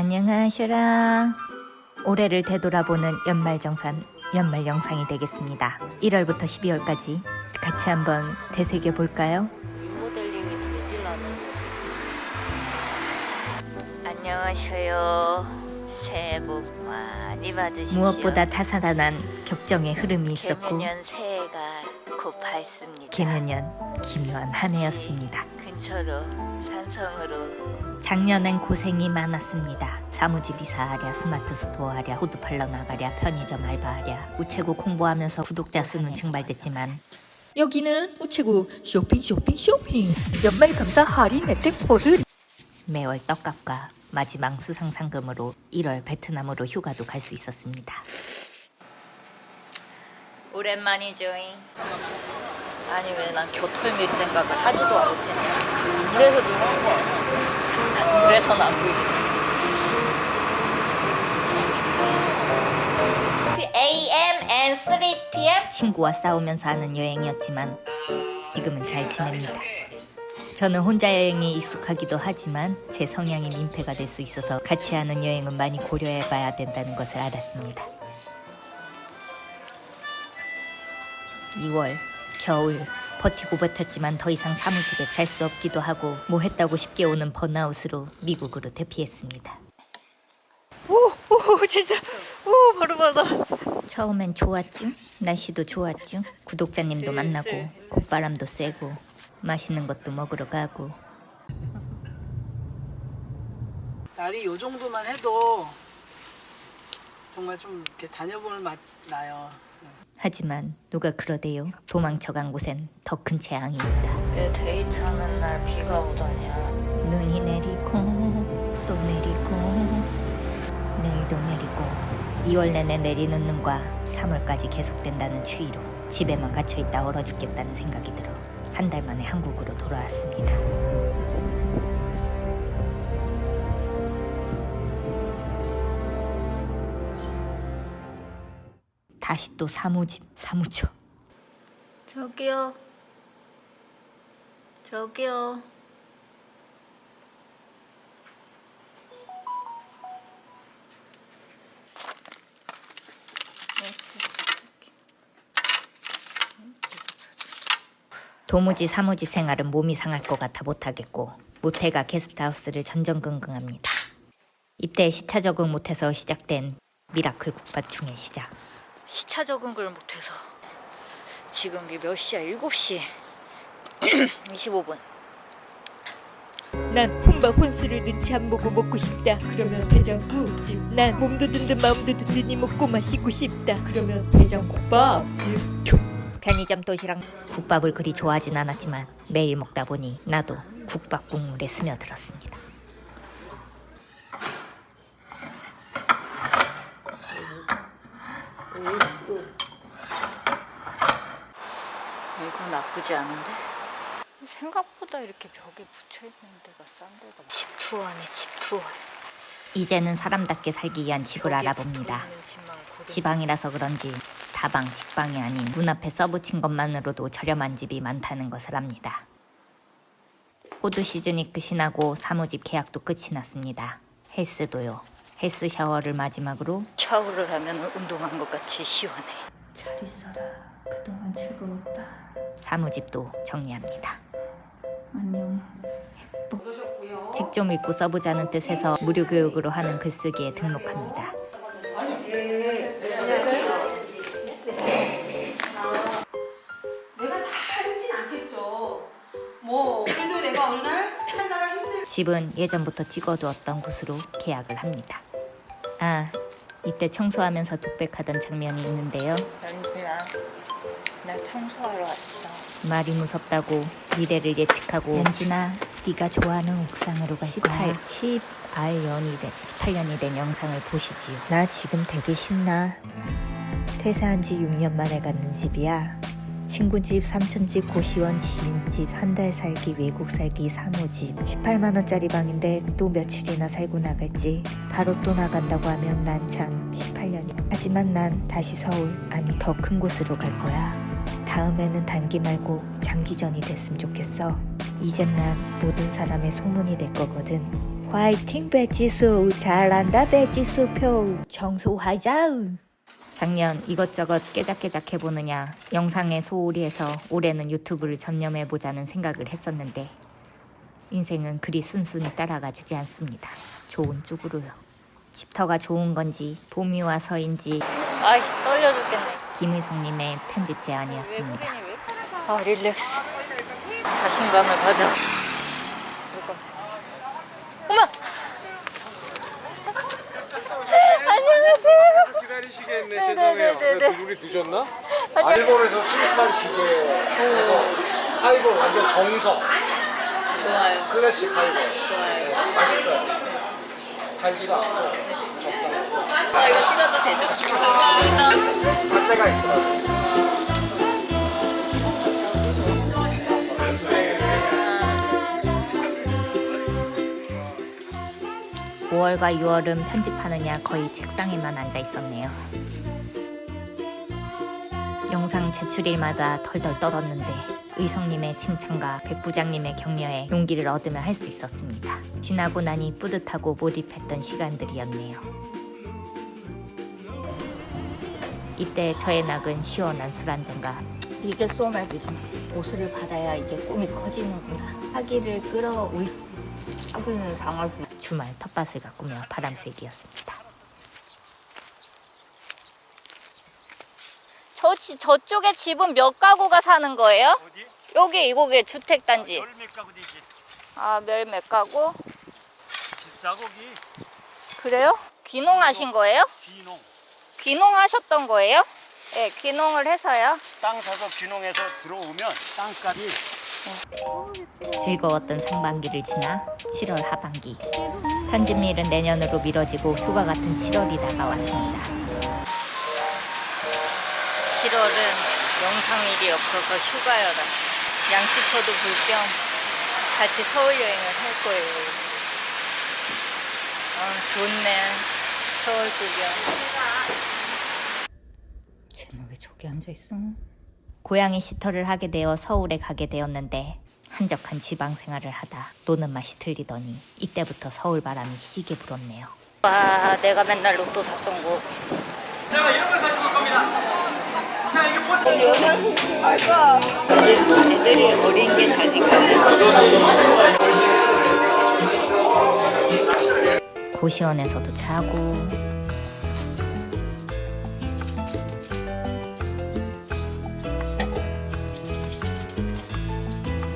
안녕하셔라. 올해를 되돌아보는 연말정산 연말 영상이 되겠습니다. 1월부터 12월까지 같이 한번 되새겨 볼까요? 리모델링이 되질 않은 안녕하셔요. 새해 복 많이 받으십시오. 무엇보다 다사다난 격정의 흐름이 있었고 개면년 새해가 곧 밝습니다. 개면년 기묘한 한 해였습니다. 근처로 산성으로 작년엔 고생이 많았습니다. 사무집 이사하랴, 스마트 스토어 하랴, 호두 팔러 나가랴, 편의점 알바하랴, 우체국 홍보하면서 구독자 수는 증발됐지만 여기는 우체국 쇼핑 쇼핑 쇼핑 연말 감사 할인 혜택 포드 매월 떡값과 마지막 수상 상금으로 1월 베트남으로 휴가도 갈 수 있었습니다. 오랜만이죠잉. 아니 왜 난 겨털 밀 생각을 하지도 않을 텐데. 물에서 노는 거. 물에서는 안 보이겠지. AM and 3 PM 친구와 싸우면서 하는 여행이었지만 지금은 잘 지냅니다. 저는 혼자 여행이 익숙하기도 하지만 제 성향이 민폐가 될 수 있어서 같이 하는 여행은 많이 고려해 봐야 된다는 것을 알았습니다. 2월 겨울 버티고 버텼지만 더 이상 사무직에 잘 수 없기도 하고 뭐 했다고 쉽게 오는 번아웃으로 미국으로 대피했습니다. 오 진짜 오 바로 받아 처음엔 좋았죠. 날씨도 좋았죠. 구독자님도 만나고 콧바람도 쐬고 맛있는 것도 먹으러 가고 날이 요 정도만 해도 정말 좀 이렇게 다녀볼 맛 나요. 하지만 누가 그러대요. 도망쳐간 곳엔 더 큰 재앙이 있다. 왜 데이트하는 날 비가 오더냐. 눈이 내리고 또 내리고 내일도 내리고 2월 내내 내리는 눈과 3월까지 계속된다는 추위로 집에만 갇혀 있다 얼어 죽겠다는 생각이 들어 한 달 만에 한국으로 돌아왔습니다. 다시 또 사무집 사무처 저기요. 저기요. 도무지 사무집 생활은 몸이 상할 것 같아 못하겠고 모태가 게스트하우스를 전전긍긍합니다. 이때 시차 적응 못해서 시작된 미라클 국밥충의 시작. 시차 적응을 못해서 지금 몇 시야? 7시. 25분. 난 혼밥 혼수를 넣지 안 보고 먹고 싶다. 그러면 대장 구우집 난 몸도 든든 마음도 든든히 먹고 마시고 싶다. 그러면 대장 국밥집. 편의점 도시락. 국밥을 그리 좋아하진 않았지만 매일 먹다 보니 나도 국밥 국물에 스며들었습니다. 이거 나쁘지 않은데? 생각보다 이렇게 벽에 붙여 있는 데가 싼 데가 집 투어네 집 투어. 이제는 사람답게 살기 위한 집을 알아봅니다. 지방이라서 그런지 다방, 직방이 아닌 문 앞에 써붙인 것만으로도 저렴한 집이 많다는 것을 압니다. 호두 시즌이 끝이 나고 사무집 계약도 끝이 났습니다. 헬스도요. 헬스 샤워를 마지막으로 샤워를 하면 운동한 것 같이 시원해. 잘 있어라. 그동안 즐거웠다. 사무집도 정리합니다. 안녕. 책 좀 읽고 써보자는 뜻에서 무료 교육으로 하는 글쓰기에 등록합니다. 내가 다 해주진 않겠죠. 뭐 그래도 내가 어느 날 하나가 힘들 집은 예전부터 찍어두었던 곳으로 계약을 합니다. 아, 이때 청소하면서 독백하던 장면이 있는데요. 연진아, 나 청소하러 왔어. 말이 무섭다고 미래를 예측하고 연진아, 네가 좋아하는 옥상으로 갈 18, 18년이 된 18년이 된 영상을 보시지요. 나 지금 되게 신나. 퇴사한 지 6년 만에 갖는 집이야. 친구 집, 삼촌 집, 고시원 지인 집, 한 달 살기, 외국 살기, 사모집. 18만 원짜리 방인데 또 며칠이나 살고 나갈지. 바로 또 나간다고 하면 난 참 18년이. 하지만 난 다시 서울, 아니 더 큰 곳으로 갈 거야. 다음에는 단기 말고 장기전이 됐으면 좋겠어. 이젠 난 모든 사람의 소문이 될 거거든. 화이팅 배지수 잘한다 배지수 표 청소하자 작년 이것저것 깨작깨작 해보느냐 영상에 소홀히 해서 올해는 유튜브를 전념해보자는 생각을 했었는데 인생은 그리 순순히 따라가 주지 않습니다 좋은 쪽으로요 집터가 좋은 건지 봄이 와서인지 아이씨 떨려 죽겠네. 김의성님의 편집 제안이었습니다 아 릴렉스. 자신감을 가져. 어, 깜짝이야. 어머. 기다리시겠네 죄송해요. 그래도 우리 늦었나? 일본에서 수입한 기계에서 하이볼 완전 정석 좋아요. 클래식 하이볼 네, 맛있어요. 않고 아 이거 찍어도 되죠? 감사합니다. 반대가 있더라고요. 5월과 6월은 편집하느냐 거의 책상에만 앉아 있었네요. 영상 제출일마다 덜덜 떨었는데 의성님의 칭찬과 백 부장님의 격려에 용기를 얻으며 할 수 있었습니다. 지나고 나니 뿌듯하고 몰입했던 시간들이었네요. 이때 저의 낙은 시원한 술 한 잔과 이게 소맥이지. 옷을 받아야 이게 꿈이 커지는구나. 사기를 끌어올 사기는 당할 수. 주말 텃밭을 가꾸며 바람쐬기였습니다. 저 지- 저쪽에 집은 몇 가구가 사는 거예요? 어디? 여기 이곳에 주택 단지. 열몇 가구 되지. 아, 멸몇 가구? 비싸 거기. 그래요? 귀농하신 거예요? 귀농. 귀농하셨던 거예요? 네, 귀농을 해서요. 땅 사서 귀농해서 들어오면 땅값이 즐거웠던 상반기를 지나 7월 하반기 편집일은 내년으로 미뤄지고 휴가 같은 7월이 다가왔습니다. 7월은 영상 일이 없어서 휴가여라. 양치터도 볼 겸 같이 서울 여행을 할 거예요. 아, 좋네. 서울 구경. 쟤는 왜 저기 앉아 있어? 고양이 시터를 하게 되어 서울에 가게 되었는데 한적한 지방 생활을 하다 노는 맛이 들리더니 이때부터 서울 바람이 시게 불었네요. 와, 내가 맨날 로또 샀던 곳. 제가 이런 걸 가지고 갑니다. 애들이 어린 게 잘생겼네. 고시원에서도 자고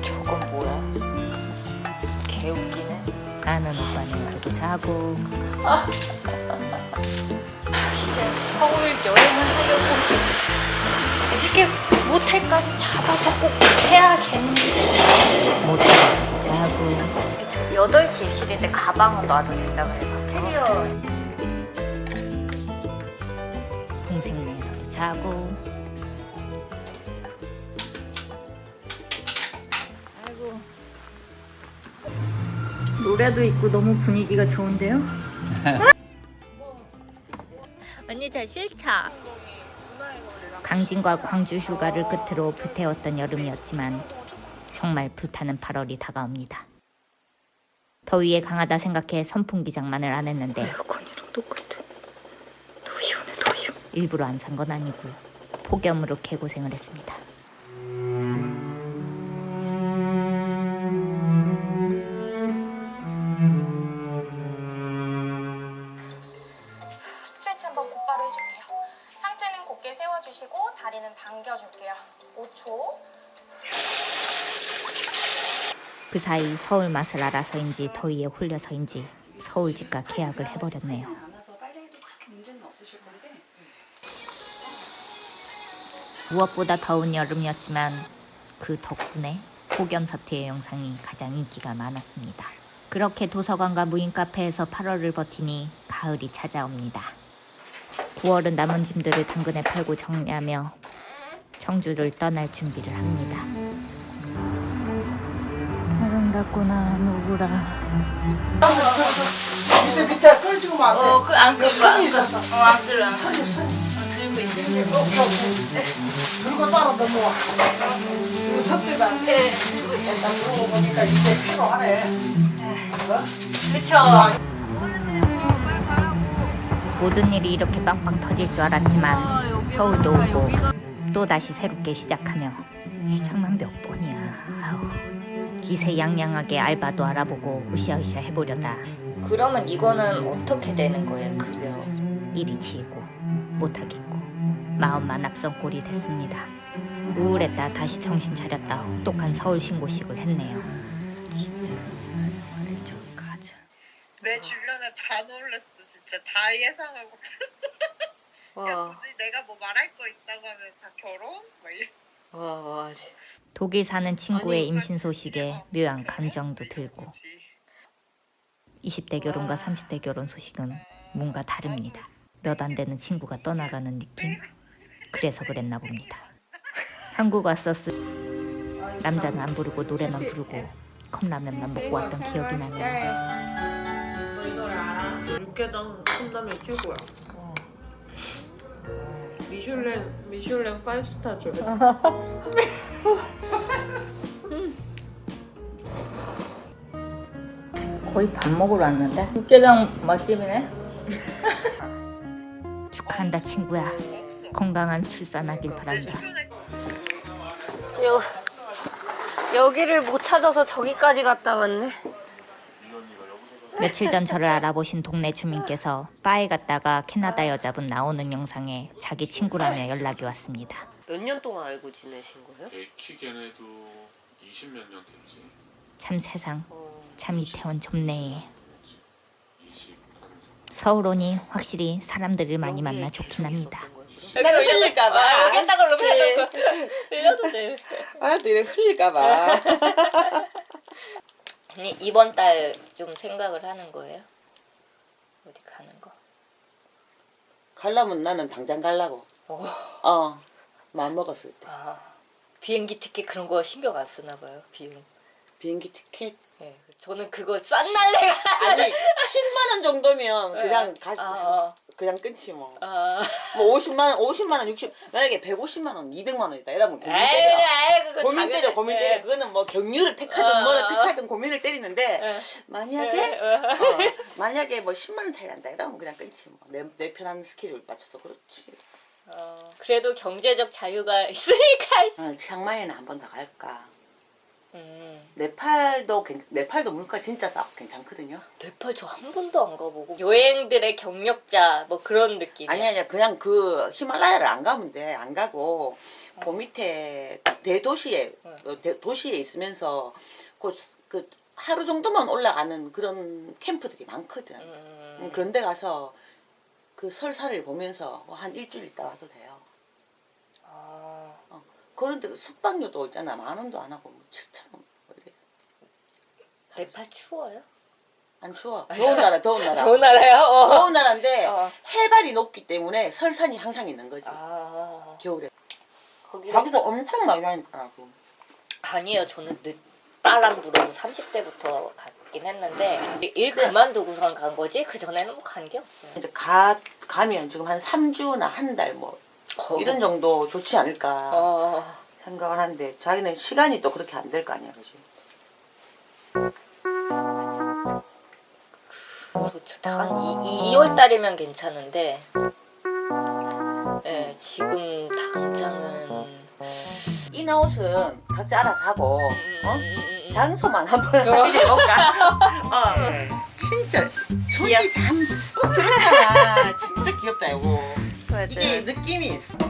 저건 뭐야? 개웃기네. 아는 오빠네에서도 자고 이제 서울 여행을 하려고 이렇게 모텔까지 잡아서 꼭 해야겠는데. 모텔에서도 자고 8시 입실인데 가방은 놔도 된다 그래요. 캐리어. 동생네에서도 자고 노래도 있고 너무 분위기가 좋은데요? 언니 저 싫다. 강진과 광주 휴가를 끝으로 불태웠던 여름이었지만 정말 불타는 8월이 다가옵니다. 더위에 강하다 생각해 선풍기 장만을 안 했는데 에어컨이랑 똑같아. 더 시원해 더 시원. 일부러 안 산 건 아니고 폭염으로 개고생을 했습니다. 그 사이 서울 맛을 알아서인지 더위에 홀려서인지 서울 집과 계약을 해버렸네요. 무엇보다 더운 여름이었지만 그 덕분에 폭염 사태의 영상이 가장 인기가 많았습니다. 그렇게 도서관과 무인 카페에서 8월을 버티니 가을이 찾아옵니다. 9월은 남은 짐들을 당근에 팔고 정리하며 청주를 떠날 준비를 합니다. 아름답구나 누구라 밑에 밑에 끌지고 막. 어, 그 안 끌고 손이 있었어. 어, 안 끌어. 손이 손이. 그리고 따라 넘어와. 이거 섰대봐. 일단 들어보니까 이게 필요하네. 모든 일이 이렇게 빵빵 터질 줄 알았지만 서울도 오고 또 다시 새롭게 시작하며 시작만 몇 번이야. 기세양양하게 알바도 알아보고 으쌰으쌰 해보려다 그러면 이거는 어떻게 되는 거예요, 급여? 일이 치이고 못하겠고 마음만 앞선 꼴이 됐습니다. 우울했다 다시 정신 차렸다 혹독한 서울 신고식을 했네요. 내 주변에 다 놀랬어 진짜 다 예상을 못했어 야 굳이 내가 뭐 말할 거 있다고 하면 다 결혼? 막 이래 와, 독일 사는 친구의 임신 소식에 묘한 감정도 들고 20대 결혼과 30대 결혼 소식은 뭔가 다릅니다. 몇 안 되는 친구가 떠나가는 느낌? 그래서 그랬나 봅니다. 한국 왔었을 남자는 안 부르고 노래만 부르고 컵라면만 먹고 왔던 기억이 나네요. 육개장 컵라면 최고야. 미슐랭 미슐랭 5스타 줘. 거의 밥 먹으러 왔는데? 육개장 맛집이네? 축하한다 친구야. 건강한 출산하길 바란다. 여, 여기를 못 찾아서 저기까지 갔다 왔네. 며칠 전 저를 알아보신 동네 주민께서 바에 갔다가 캐나다 여자분 나오는 영상에 자기 친구라며 연락이 왔습니다. 몇 년 동안 알고 지내신 거예요? 키 걔네도 20몇 년 됐지. 참 세상 참 이태원 좁네. 20 서울 오니 확실히 사람들을 많이 만나 좋긴 합니다. 내가 흘릴까봐. 여기 딱 올라가서 흘려도 돼. 아, 또 이래 흘릴까봐. 이번 달 좀 생각을 하는 거예요? 어디 가는 거? 갈라면 나는 당장 갈라고. 어. 어, 마음 먹었을 때. 아, 비행기 티켓 그런 거 신경 안 쓰나 봐요, 비용. 비행기 티켓. 예, 저는 그거 싼 날래가. 아니, 10만 원 정도면 그냥 가, 아, 어. 그냥 끊지 뭐. 아, 뭐 50만 원, 50만 원, 60 만약에 150만 원, 200만 원이다 이러면 고민 때려. 에이, 그거 고민 당연히- 때려, 고민 예. 때려. 그거는 뭐 경유를 택하든 어, 어. 택하든 고민을 때리는데 예. 만약에 어, 만약에 뭐 10만 원 차이 난다 이러면 그냥 끊지 뭐. 내, 내 편한 스케줄 맞춰서 그렇지. 어, 그래도 경제적 자유가 있으니까. 어, 치앙마이는 한 번 더 갈까. 음, 네팔도 괜- 네팔도 물가 진짜 싸 괜찮거든요. 네팔 저 한 번도 안 가보고 여행들의 경력자 뭐 그런 느낌. 아니 아니야 그냥 그 히말라야를 안 가면 돼 안 가고 그 밑에 대도시에 어, 대- 도시에 있으면서 그, 그 하루 정도만 올라가는 그런 캠프들이 많거든. 음, 그런데 가서 그 설사를 보면서 한 일주일 있다 와도 돼요. 아, 어. 그런데 그 숙박료도 있잖아 만 원도 안 하고 뭐 7천 원 뭐 이래. 네팔 추워요? 안 추워. 더운 나라 더운 나라. 좋은 나라요? 어. 더운 나라인데 어. 해발이 높기 때문에 설산이 항상 있는 거지. 아, 겨울에. 거기 자기도 엄청 많이 다니더라고. 아니에요. 저는 늦 바람 불어서 30대부터 갔긴 했는데 일 그만두고선 간 거지. 그 전에는 뭐 간 게 없어요. 이제 가 가면 지금 한 3주나 한 달 뭐 어. 이런 정도 좋지 않을까 어, 생각을 하는데 자기는 시간이 또 그렇게 안 될 거 아니야, 그지? 그렇죠. 한 2, 2월 달이면 괜찮은데, 예, 지금 당장은 이나옷은 각자 알아서 하고 어? 음, 장소만 한번 해볼까? 어. 진짜 저기 담뿍 들었잖아. 진짜 귀엽다 이거. 이게 느낌이 있어.